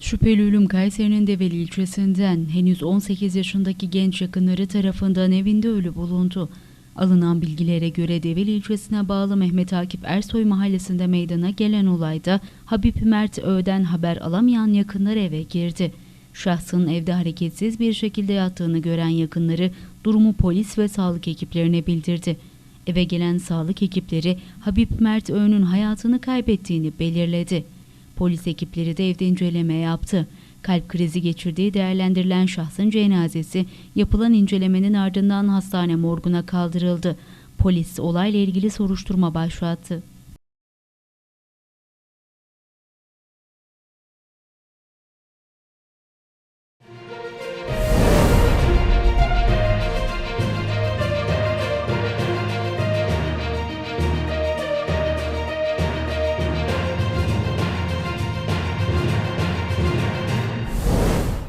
Şüpheli ölüm Kayseri'nin Develi ilçesinden henüz 18 yaşındaki genç yakınları tarafından evinde ölü bulundu. Alınan bilgilere göre Develi ilçesine bağlı Mehmet Akif Ersoy mahallesinde meydana gelen olayda Habib Mert Ö'den haber alamayan yakınlar eve girdi. Şahsın evde hareketsiz bir şekilde yattığını gören yakınları durumu polis ve sağlık ekiplerine bildirdi. Eve gelen sağlık ekipleri Habib Mert Ö'nün hayatını kaybettiğini belirledi. Polis ekipleri de evde inceleme yaptı. Kalp krizi geçirdiği değerlendirilen şahsın cenazesi yapılan incelemenin ardından hastane morguna kaldırıldı. Polis olayla ilgili soruşturma başlattı.